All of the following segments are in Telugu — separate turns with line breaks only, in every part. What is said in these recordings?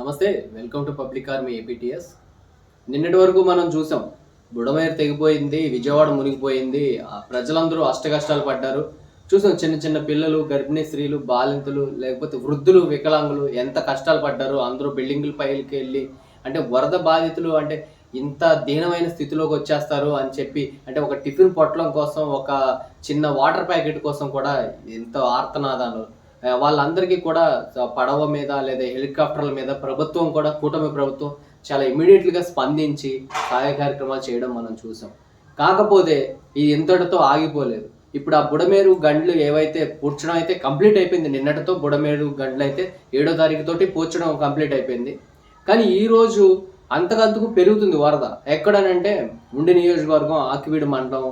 నమస్తే welcome to public army APTS నిన్నటి వరకు మనం చూసాం బుడమేరు తెగిపోయింది విజయవాడ మునిగిపోయింది ప్రజలందరూ ప్రజలందరూ అష్టకష్టాలు పడ్డారు. చూసాం చిన్న చిన్న పిల్లలు గర్భిణీ స్త్రీలు బాలింతలు లేకపోతే వృద్ధులు వికలాంగులు ఎంత కష్టాలు పడ్డారు అందరూ బిల్డింగుల పైకి వెళ్ళి అంటే వరద బాధితులు అంటే ఇంత దీనమైన స్థితిలోకి వచ్చేస్తారు అని చెప్పి అంటే ఒక టిఫిన్ పొట్టడం కోసం ఒక చిన్న వాటర్ ప్యాకెట్ కోసం కూడా ఎంతో ఆర్తనాదాలు వాళ్ళందరికీ కూడా పడవ మీద లేదా హెలికాప్టర్ల మీద ప్రభుత్వం కూడా కూటమి ప్రభుత్వం చాలా ఇమీడియట్గా గా స్పందించి సహాయ కార్యక్రమాలు చేయడం మనం చూసాం. కాకపోతే ఇది ఇంతటితో ఆగిపోలేదు. ఇప్పుడు ఆ బుడమేరు గండ్లు ఏవైతే పూడ్చడం అయితే కంప్లీట్ అయిపోయింది నిన్నటితో బుడమేరు గండ్లు అయితే ఏడో తారీఖుతోటి పూడ్చడం కంప్లీట్ అయిపోయింది. కానీ ఈరోజు అంతకంతకు పెరుగుతుంది వరద. ఎక్కడనంటే ఉండి నియోజకవర్గం ఆకివీడు మండలం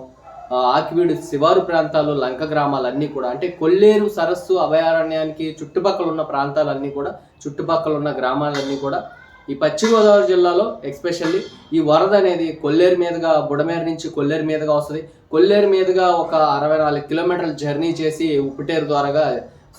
ఆకివీడు శివారు ప్రాంతాలు లంక గ్రామాలన్నీ కూడా అంటే కొల్లేరు సరస్సు అభయారణ్యానికి చుట్టుపక్కల ఉన్న ప్రాంతాలన్నీ కూడా చుట్టుపక్కల ఉన్న గ్రామాలన్నీ కూడా ఈ పశ్చిమ గోదావరి జిల్లాలో ఎక్స్పెషల్లీ ఈ వరద అనేది కొల్లేరు మీదుగా బుడమేరు నుంచి కొల్లేరు మీదుగా వస్తుంది. కొల్లేరు మీదుగా ఒక అరవై నాలుగు కిలోమీటర్ల జర్నీ చేసి ఉప్పుటేరు ద్వారాగా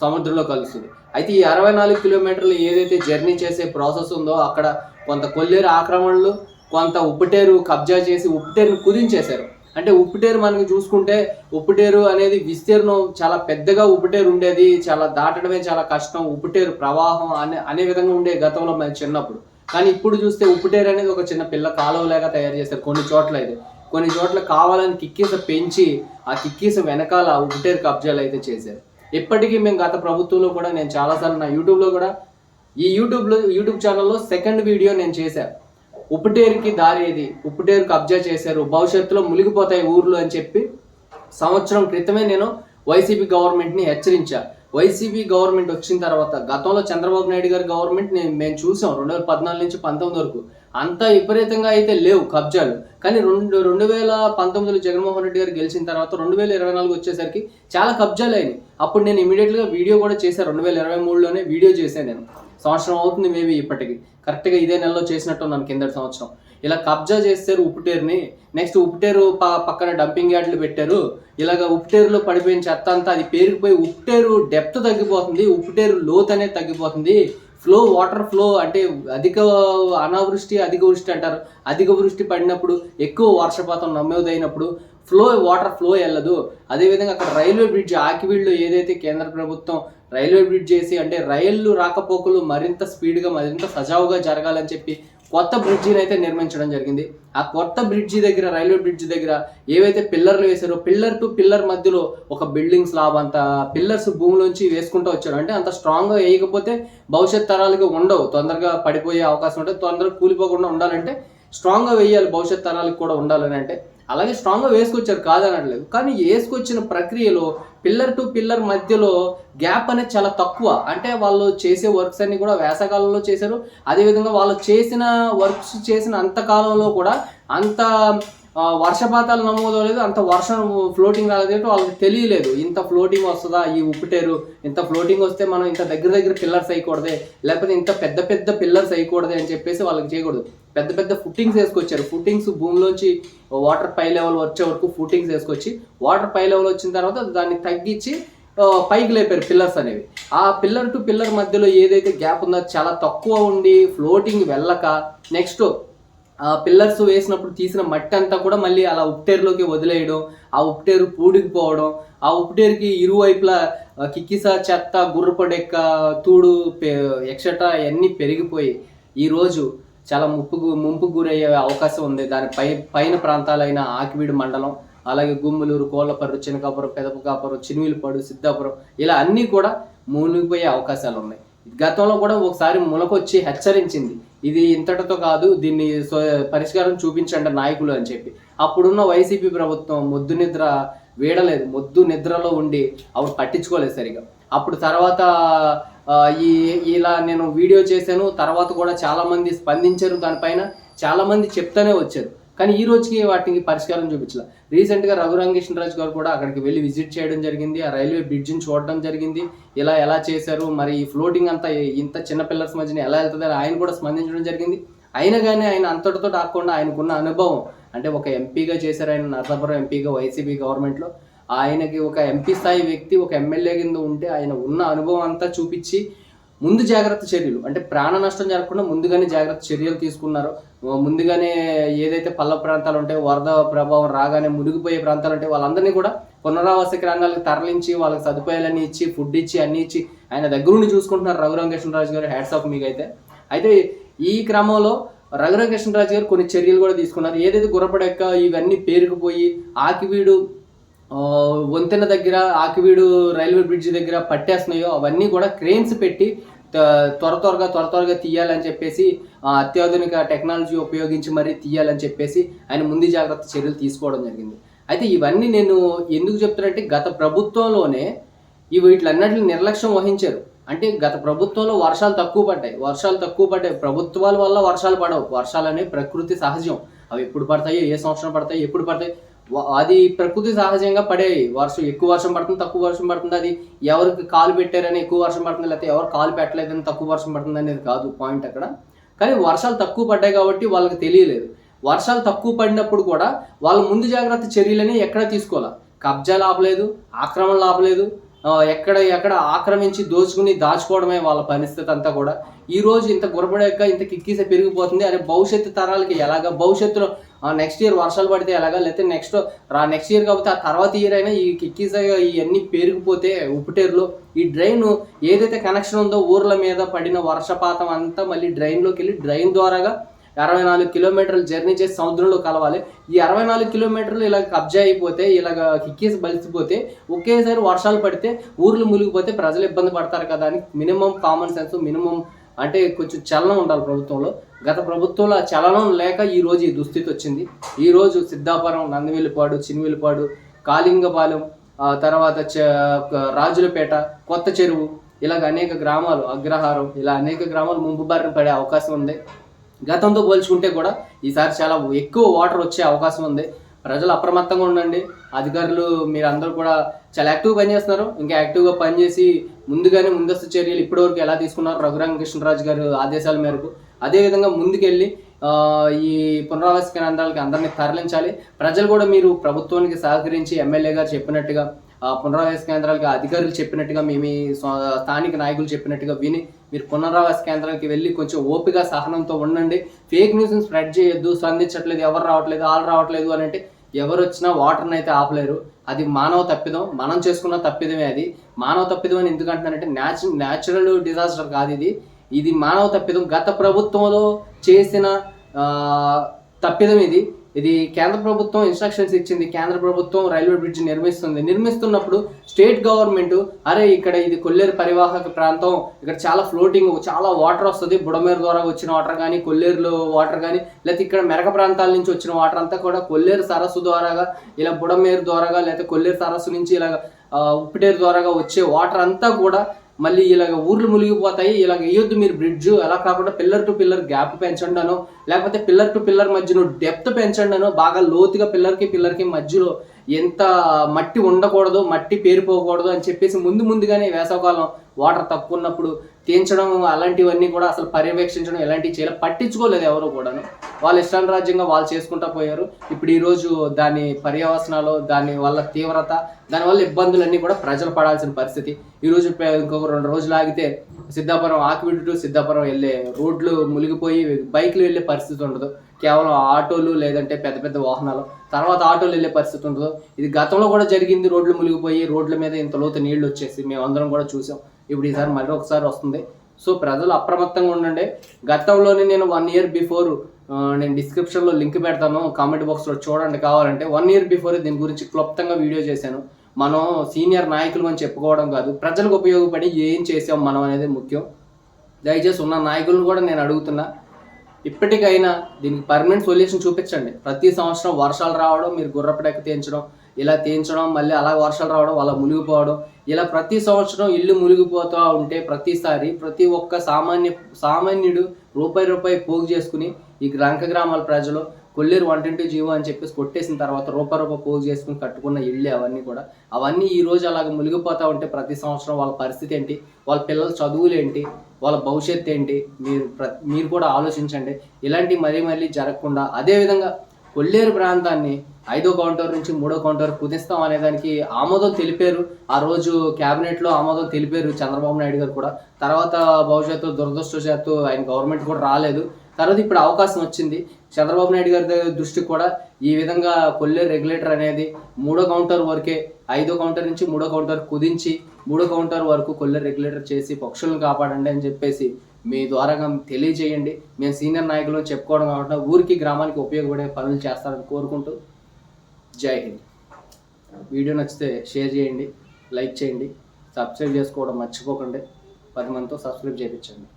సముద్రంలో కలుస్తుంది. అయితే ఈ అరవై నాలుగు కిలోమీటర్లు ఏదైతే జర్నీ చేసే ప్రాసెస్ ఉందో అక్కడ కొంత కొల్లేరు ఆక్రమణలు కొంత ఉప్పుటేరు కబ్జా చేసి ఉప్పుటేరుని కుదించేశారు. అంటే ఉప్పుటేరు మనకి చూసుకుంటే ఉప్పుటేరు అనేది విస్తీర్ణం చాలా పెద్దగా ఉప్పుటేరు ఉండేది చాలా దాటడమే చాలా కష్టం ఉప్పుటేరు ప్రవాహం అనే అనే విధంగా ఉండే గతంలో మన చిన్నప్పుడు. కానీ ఇప్పుడు చూస్తే ఉప్పుటేరు అనేది ఒక చిన్న పిల్ల కాలువలాగా తయారు చేస్తారు కొన్ని చోట్ల అయితే. కొన్ని చోట్ల కావాలని కిక్కీస పెంచి ఆ కిక్కీస వెనకాల ఉప్పుటేరు కబ్జాలు అయితే చేశారు. ఇప్పటికీ మేము గత ప్రభుత్వంలో కూడా నేను చాలాసార్లు నా యూట్యూబ్లో కూడా ఈ యూట్యూబ్లో యూట్యూబ్ ఛానల్లో సెకండ్ వీడియో నేను చేశాను ఉప్పుటేరుకి దారి ఏది ఉప్పుటేరు కబ్జా చేశారు. భవిష్యత్తులో మునిగిపోతాయి ఊర్లు అని చెప్పి సంవత్సరం క్రితమే నేను వైసీపీ గవర్నమెంట్ని హెచ్చరించా. వైసీపీ గవర్నమెంట్ వచ్చిన తర్వాత గతంలో చంద్రబాబు నాయుడు గారి గవర్నమెంట్ నేను మేము చూసాం రెండు వేల పద్నాలుగు నుంచి పంతొమ్మిది వరకు. అంత విపరీతంగా అయితే లేవు కబ్జాలు. కానీ రెండు రెండు వేల పంతొమ్మిదిలో జగన్మోహన్ రెడ్డి గారు గెలిచిన తర్వాత రెండు వేల ఇరవై నాలుగు వచ్చేసరికి చాలా కబ్జాలు అయినాయి. అప్పుడు నేను ఇమీడియట్గా వీడియో కూడా చేశాను రెండు వేల ఇరవై మూడులోనే వీడియో చేశాను నేను. సంవత్సరం అవుతుంది మేబీ ఇప్పటికి. కరెక్ట్గా ఇదే నెలలో చేసినట్టు నన్ను కిందటి సంవత్సరం. ఇలా కబ్జా చేస్తారు ఉప్పుటేరుని. నెక్స్ట్ ఉప్పుటేరు పక్కన డంపింగ్ యార్డ్లు పెట్టారు. ఇలాగ ఉప్పుటేరులో పడిపోయిన చెత్త అంతా అది పేరుకుపోయి ఉప్పుటేరు డెప్త్ తగ్గిపోతుంది. ఉప్పుటేరు లోత్ అనేది తగ్గిపోతుంది. ఫ్లో వాటర్ ఫ్లో అంటే అధిక అనావృష్టి అధిక వృష్టి అంటారు. అధిక వృష్టి పడినప్పుడు ఎక్కువ వర్షపాతం నమోదైనప్పుడు ఫ్లో వాటర్ ఫ్లో వెళ్ళదు. అదేవిధంగా అక్కడ రైల్వే బ్రిడ్జ్ ఆకివీళ్ళు ఏదైతే కేంద్ర ప్రభుత్వం రైల్వే బ్రిడ్జ్ చేసి అంటే రైళ్ళు రాకపోకలు మరింత స్పీడ్గా మరింత సజావుగా జరగాలని చెప్పి కొత్త బ్రిడ్జిని అయితే నిర్మించడం జరిగింది. ఆ కొత్త బ్రిడ్జి దగ్గర రైల్వే బ్రిడ్జి దగ్గర ఏవైతే పిల్లర్లు వేశారో పిల్లర్ టు పిల్లర్ మధ్యలో ఒక బిల్డింగ్ స్లాబ్ అంత పిల్లర్స్ భూమిలోంచి వేసుకుంటూ వచ్చారు. అంటే అంత స్ట్రాంగ్గా వేయకపోతే భవిష్యత్ తరాలకు ఉండవు. తొందరగా పడిపోయే అవకాశం ఉంటుంది. తొందరగా కూలిపోకుండా ఉండాలంటే స్ట్రాంగ్గా వేయాలి. భవిష్యత్ తరాలకు కూడా ఉండాలని అంటే అలాగే స్ట్రాంగ్గా వేసుకొచ్చారు కాదనట్లేదు కానీ వేసుకొచ్చిన ప్రక్రియలో పిల్లర్ టు పిల్లర్ మధ్యలో గ్యాప్ అనేది చాలా తక్కువ. అంటే వాళ్ళు చేసే వర్క్స్ అన్ని కూడా వేసవకాలంలో చేశారు. అదేవిధంగా వాళ్ళు చేసిన వర్క్స్ చేసిన అంత కాలంలో కూడా అంత వర్షపాతాలు వర్షపాతాలు నమోదవలేదు అంత వర్షం ఫ్లోటింగ్ రాలేదు వాళ్ళకి తెలియలేదు. ఇంత ఫ్లోటింగ్ వస్తుందా? ఈ ఉప్పుటేరు ఇంత ఫ్లోటింగ్ వస్తే మనం ఇంత దగ్గర దగ్గర పిల్లర్స్ అయ్యకూడదే లేకపోతే ఇంత పెద్ద పెద్ద పిల్లర్స్ అయ్యకూడదే అని చెప్పేసి వాళ్ళకి చేయకూడదు. పెద్ద పెద్ద ఫుట్టింగ్స్ వేసుకొచ్చారు. ఫుట్టింగ్స్ భూమిలోంచి వాటర్ పై లెవెల్ వచ్చే వరకు ఫుట్టింగ్స్ వేసుకొచ్చి వాటర్ పై లెవెల్ వచ్చిన తర్వాత దాన్ని తగ్గించి పైకి లేపారు పిల్లర్స్ అనేవి. ఆ పిల్లర్ టు పిల్లర్ మధ్యలో ఏదైతే గ్యాప్ ఉందో చాలా తక్కువ ఉండి ఫ్లోటింగ్ వెళ్ళక నెక్స్ట్ ఆ పిల్లర్స్ వేసినప్పుడు తీసిన మట్టి అంతా కూడా మళ్ళీ అలా ఉప్టేరులోకి వదిలేయడం ఆ ఉప్టేరు పూడికిపోవడం ఆ ఉప్టేరుకి ఇరువైపులా ఆ, కిక్కిస చెత్త గుర్రపడెక్క తూడు ఎక్సెట్రా అన్నీ పెరిగిపోయి ఈరోజు చాలా ముప్పు ముంపుకు గురయ్యే అవకాశం ఉంది. దాని పై పైన ప్రాంతాలైన ఆకివీడు మండలం అలాగే గుమ్ములూరు కోళ్ళపర్రు చినకాపురం పెదపకాపురం చినువిలపాడు సిద్ధాపురం ఇలా అన్నీ కూడా మునిగిపోయే అవకాశాలు ఉన్నాయి గతంలో కూడా ఒకసారి మునకొచ్చి హెచ్చరించింది. ఇది ఇంతటితో కాదు దీన్ని పరిష్కారం చూపించండి నాయకులు అని చెప్పి. అప్పుడున్న వైసీపీ ప్రభుత్వం మొద్దు నిద్ర వీడలేదు. మొద్దు నిద్రలో ఉండి అవి పట్టించుకోలేదు సరిగా. అప్పుడు తర్వాత ఈ ఇలా నేను వీడియో చేశాను తర్వాత కూడా చాలామంది స్పందించారు దానిపైన చాలామంది చెప్తానే వచ్చారు. కానీ ఈ రోజుకి వాటికి పరిష్కారం చూపించాల. రీసెంట్గా రఘురామకృష్ణరాజు గారు కూడా అక్కడికి వెళ్ళి విజిట్ చేయడం జరిగింది. ఆ రైల్వే బ్రిడ్జిని చూడడం జరిగింది. ఇలా ఎలా చేశారు మరి ఈ ఫ్లోటింగ్ అంతా ఇంత చిన్న పిల్లర్స్ మధ్యన ఎలా వెళ్తుంది ఆయన కూడా స్పందించడం జరిగింది. అయినా కానీ ఆయన అంతటితో ఆకుండా ఆయనకున్న అనుభవం అంటే ఒక ఎంపీగా చేశారు ఆయన నరసాపురం ఎంపీగా వైసీపీ గవర్నమెంట్లో. ఆయనకి ఒక ఎంపీ స్థాయి వ్యక్తి ఒక ఎమ్మెల్యే కింద ఉంటే ఆయన ఉన్న అనుభవం అంతా చూపించి ముందు జాగ్రత్త చర్యలు. అంటే ప్రాణ నష్టం జరగకుండా ముందుగానే జాగ్రత్త చర్యలు తీసుకున్నారు. ముందుగానే ఏదైతే పల్ల ప్రాంతాలు ఉంటాయో వరద ప్రభావం రాగానే మునిగిపోయే ప్రాంతాలు ఉంటాయి వాళ్ళందరినీ కూడా పునరావాస కేంద్రాలకు తరలించి వాళ్ళకి సదుపాయాలన్నీ ఇచ్చి ఫుడ్ ఇచ్చి అన్ని ఇచ్చి ఆయన దగ్గరుండి చూసుకుంటున్నారు రఘురామకృష్ణరాజు గారు హ్యాట్స్ ఆఫ్ మీకు అయితే అయితే ఈ క్రమంలో రఘురామకృష్ణరాజు గారు కొన్ని చర్యలు కూడా తీసుకున్నారు. ఏదైతే గుర్రపడెక్క ఇవన్నీ పేరుకుపోయి ఆకివీడు వంతెన దగ్గర ఆకివీడు రైల్వే బ్రిడ్జ్ దగ్గర పట్టేస్తున్నాయో అవన్నీ కూడా క్రేన్స్ పెట్టి త్వర త్వరగా త్వర త్వరగా తీయాలని చెప్పేసి అత్యాధునిక టెక్నాలజీ ఉపయోగించి మరీ తీయాలని చెప్పేసి ఆయన ముందు జాగ్రత్త చర్యలు తీసుకోవడం జరిగింది. అయితే ఇవన్నీ నేను ఎందుకు చెప్తున్నట్టే గత ప్రభుత్వంలోనే వీటిలన్నింటిని నిర్లక్ష్యం వహించారు. అంటే గత ప్రభుత్వంలో వర్షాలు తక్కువ పడ్డాయి. వర్షాలు తక్కువ పడ్డాయి. ప్రభుత్వాల వల్ల వర్షాలు పడవు. వర్షాలు అనేవి ప్రకృతి సహజం. అవి ఎప్పుడు పడతాయో ఏ సంవత్సరం పడతాయి ఎప్పుడు పడతాయి. అది ప్రకృతి సహజంగా పడేవి వర్షం. ఎక్కువ వర్షం పడుతుంది తక్కువ వర్షం పడుతుంది. అది ఎవరికి కాలు పెట్టారని ఎక్కువ వర్షం పడుతుంది లేకపోతే ఎవరు కాలు పెట్టలేదని తక్కువ వర్షం పడుతుంది అనేది కాదు పాయింట్ అక్కడ. కానీ వర్షాలు తక్కువ పడ్డాయి కాబట్టి వాళ్ళకి తెలియలేదు. వర్షాలు తక్కువ పడినప్పుడు కూడా వాళ్ళ ముందు జాగ్రత్త చర్యలని ఎక్కడ తీసుకోవాలి? కబ్జాలు ఆపలేదు ఆక్రమణలు ఆపలేదు ఎక్కడ ఎక్కడ ఆక్రమించి దోచుకుని దాచుకోవడమే వాళ్ళ పరిస్థితి అంతా కూడా. ఈ రోజు ఇంత గురపడాక ఇంత కిక్కీసే పెరిగిపోతుంది అరే భవిష్యత్తు తరాలకి ఎలాగా భవిష్యత్తులో నెక్స్ట్ ఇయర్ వర్షాలు పడితే ఎలాగా లేకపోతే నెక్స్ట్ రా నెక్స్ట్ ఇయర్ కాకపోతే ఆ తర్వాత ఇయర్ అయినా ఈ కిక్కీస ఇవన్నీ పెరిగిపోతే ఉప్పుటేరులో ఈ డ్రైన్ ఏదైతే కనెక్షన్ ఉందో ఊర్ల మీద పడిన వర్షపాతం అంతా మళ్ళీ డ్రైన్లోకి వెళ్ళి డ్రైన్ ద్వారాగా అరవై నాలుగు కిలోమీటర్లు జర్నీ చేసి సముద్రంలో కలవాలి. ఈ అరవై నాలుగు కిలోమీటర్లు ఇలా కబ్జా అయిపోతే ఇలాగ కిక్కేసి బలిసిపోతే ఒకేసారి వర్షాలు పడితే ఊర్లు మునిగిపోతే ప్రజలు ఇబ్బంది పడతారు కదా అని మినిమం కామన్ సెన్స్ మినిమం అంటే కొంచెం చలనం ఉండాలి ప్రభుత్వంలో. గత ప్రభుత్వంలో ఆ చలనం లేక ఈ రోజు ఈ దుస్థితి వచ్చింది. ఈరోజు సిద్ధాపురం నందివెల్లిపాడు చినివెల్లిపాడు కాళింగపాలెం ఆ తర్వాత చ- రాజులపేట కొత్త చెరువు ఇలాగ అనేక గ్రామాలు అగ్రహారం ఇలా అనేక గ్రామాలు ముంపు బారిన పడే అవకాశం ఉంది. గతంతో పోల్చుకుంటే కూడా ఈసారి చాలా ఎక్కువ వాటర్ వచ్చే అవకాశం ఉంది. ప్రజలు అప్రమత్తంగా ఉండండి. అధికారులు మీరు అందరూ కూడా చాలా యాక్టివ్గా పనిచేస్తున్నారు. ఇంకా యాక్టివ్గా పనిచేసి ముందుగానే ముందస్తు చర్యలు ఇప్పటివరకు ఎలా తీసుకున్నారు రఘురామ కృష్ణరాజు గారు ఆదేశాల మేరకు. అదేవిధంగా ముందుకెళ్ళి ఈ పునరావాస కేంద్రాలకి అందరినీ తరలించాలి. ప్రజలు కూడా మీరు ప్రభుత్వానికి సహకరించి ఎమ్మెల్యే గారు చెప్పినట్టుగా పునరావాస కేంద్రాలకి అధికారులు చెప్పినట్టుగా మీ మీ స్థానిక నాయకులు చెప్పినట్టుగా విని మీరు పునరావాస కేంద్రానికి వెళ్ళి కొంచెం ఓపిక సహనంతో ఉండండి. ఫేక్ న్యూస్ని స్ప్రెడ్ చేయొద్దు స్పందించట్లేదు ఎవరు రావట్లేదు వాళ్ళు రావట్లేదు అని అంటే ఎవరు వచ్చినా వాటర్ని అయితే ఆపలేరు. అది మానవ తప్పిదం మనం చేసుకున్న తప్పిదమే అది. మానవ తప్పిదం అని ఎందుకంటున్నానంటే న్యాచు న్యాచురల్ డిజాస్టర్ కాదు ఇది. ఇది మానవ తప్పిదం. గత ప్రభుత్వంలో చేసిన తప్పిదం ఇది. ఇది కేంద్ర ప్రభుత్వం ఇన్స్ట్రక్షన్స్ ఇచ్చింది. కేంద్ర ప్రభుత్వం రైల్వే బ్రిడ్జ్ నిర్మిస్తుంది. నిర్మిస్తున్నప్పుడు స్టేట్ గవర్నమెంట్ అరే ఇక్కడ ఇది కొల్లేరు పరివాహక ప్రాంతం ఇక్కడ చాలా ఫ్లోటింగ్ చాలా వాటర్ వస్తుంది. బుడమేరు ద్వారా వచ్చిన వాటర్ కానీ కొల్లేరులో వాటర్ కానీ లేకపోతే ఇక్కడ మెరక ప్రాంతాల నుంచి వచ్చిన వాటర్ అంతా కూడా కొల్లేరు సరస్సు ద్వారాగా ఇలా బుడమేరు ద్వారాగా లేకపోతే కొల్లేరు సరస్సు నుంచి ఇలా ఉప్పిటేరు ద్వారాగా వచ్చే వాటర్ అంతా కూడా మళ్ళీ ఇలాగ ఊర్లు మునిగిపోతాయి. ఇలాగ వేయొద్దు మీరు బ్రిడ్జ్ అలా కాకుండా పిల్లర్ టు పిల్లర్ గ్యాప్ పెంచండి లేకపోతే పిల్లర్ టు పిల్లర్ మధ్యలో డెప్త్ పెంచండి బాగా లోతుగా పిల్లర్కి పిల్లర్కి మధ్యలో ఎంత మట్టి ఉండకూడదు మట్టి పేరుపోకూడదు అని చెప్పేసి ముందు ముందుగానే వేసవకాలం వాటర్ తక్కువ ఉన్నప్పుడు తీయించడం అలాంటివన్నీ కూడా అసలు పర్యవేక్షించడం ఎలాంటివి చేయాలి పట్టించుకోలేదు ఎవరు కూడాను. వాళ్ళ ఇష్టానురాజ్యంగా వాళ్ళు చేసుకుంటా పోయారు. ఇప్పుడు ఈరోజు దాని పర్యవసనాలు దాని వల్ల తీవ్రత దానివల్ల ఇబ్బందులన్నీ కూడా ప్రజలు పడాల్సిన పరిస్థితి. ఈ రోజు ఇంకొక రెండు రోజులు ఆగితే సిద్ధాపురం ఆకివీడు టు సిద్ధాపురం వెళ్ళే రోడ్లు మునిగిపోయి బైక్లు వెళ్ళే పరిస్థితి ఉండదు. కేవలం ఆటోలు లేదంటే పెద్ద పెద్ద వాహనాలు. తర్వాత ఆటోలు వెళ్ళే పరిస్థితి ఉండదు ఇది గతంలో కూడా జరిగింది. రోడ్లు మునిగిపోయి రోడ్ల మీద ఇంత లోతు నీళ్ళు వచ్చేసి మేమందరం కూడా చూసాం. ఇప్పుడు ఈసారి మళ్ళీ ఒకసారి వస్తుంది. సో ప్రజలు అప్రమత్తంగా ఉండండి. గతంలోనే నేను వన్ ఇయర్ బిఫోర్ నేను డిస్క్రిప్షన్లో లింక్ పెడతాను. కామెంట్ బాక్స్లో చూడండి. కావాలంటే వన్ ఇయర్ బిఫోర్ దీని గురించి క్లుప్తంగా వీడియో చేశాను. మనం సీనియర్ నాయకులు అని చెప్పుకోవడం కాదు. ప్రజలకు ఉపయోగపడి ఏం చేసాం మనం అనేది ముఖ్యం. దయచేసి ఉన్న నాయకులను కూడా నేను అడుగుతున్నా. ఇప్పటికైనా దీనికి పర్మనెంట్ సొల్యూషన్ చూపించండి. ప్రతి సంవత్సరం వర్షాలు రావడం మీరు గుర్రపడక తీయించడం ఇలా తీయించడం మళ్ళీ అలా వర్షాలు రావడం అలా మునిగిపోవడం ఇలా ప్రతి సంవత్సరం ఇల్లు మునిగిపోతూ ఉంటే ప్రతిసారి ప్రతి ఒక్క సామాన్య సామాన్యుడు రూపాయి రూపాయి పోగు చేసుకుని ఈ గ్రాంక గ్రామాల ప్రజలు కొల్లేరు వంటింటి జీవో అని చెప్పేసి కొట్టేసిన తర్వాత రూపాయి రూపాయి పోగు చేసుకుని కట్టుకున్న ఇళ్ళే అవన్నీ కూడా అవన్నీ ఈ రోజు అలాగ మునిగిపోతూ ఉంటే ప్రతి సంవత్సరం వాళ్ళ పరిస్థితి ఏంటి? వాళ్ళ పిల్లల చదువులు ఏంటి? వాళ్ళ భవిష్యత్తు ఏంటి? మీరు ప్ర మీరు కూడా ఆలోచించండి. ఇలాంటి మరీ మళ్ళీ జరగకుండా అదేవిధంగా కొల్లేరు ప్రాంతాన్ని ఐదో కౌంటర్ నుంచి మూడో కౌంటర్ కుదిస్తాం అనే దానికి ఆమోదం తెలిపారు. ఆ రోజు క్యాబినెట్లో ఆమోదం తెలిపారు చంద్రబాబు నాయుడు గారు కూడా. తర్వాత భవిష్యత్తు దురదృష్టవశాత్తు ఆయన గవర్నమెంట్ కూడా రాలేదు. తర్వాత ఇప్పుడు అవకాశం వచ్చింది. చంద్రబాబు నాయుడు గారి దగ్గర దృష్టికి కూడా ఈ విధంగా కొల్లేరు రెగ్యులేటర్ అనేది మూడో కౌంటర్ వరకే ఐదో కౌంటర్ నుంచి మూడో కౌంటర్ కుదించి మూడో కౌంటర్ వరకు కొల్లేరు రెగ్యులేటర్ చేసి పక్షులను కాపాడండి అని చెప్పేసి మీ ద్వారా తెలియజేయండి. మేము సీనియర్ నాయకులు చెప్పుకోవడం కాకుండా ఊరికి గ్రామానికి ఉపయోగపడే పనులు చేస్తారని కోరుకుంటూ జై హింద్. వీడియో నచ్చితే షేర్ చేయండి లైక్ చేయండి సబ్స్క్రైబ్ చేసుకోవడం మర్చిపోకండి. పది మందితో సబ్స్క్రైబ్ చేయించండి.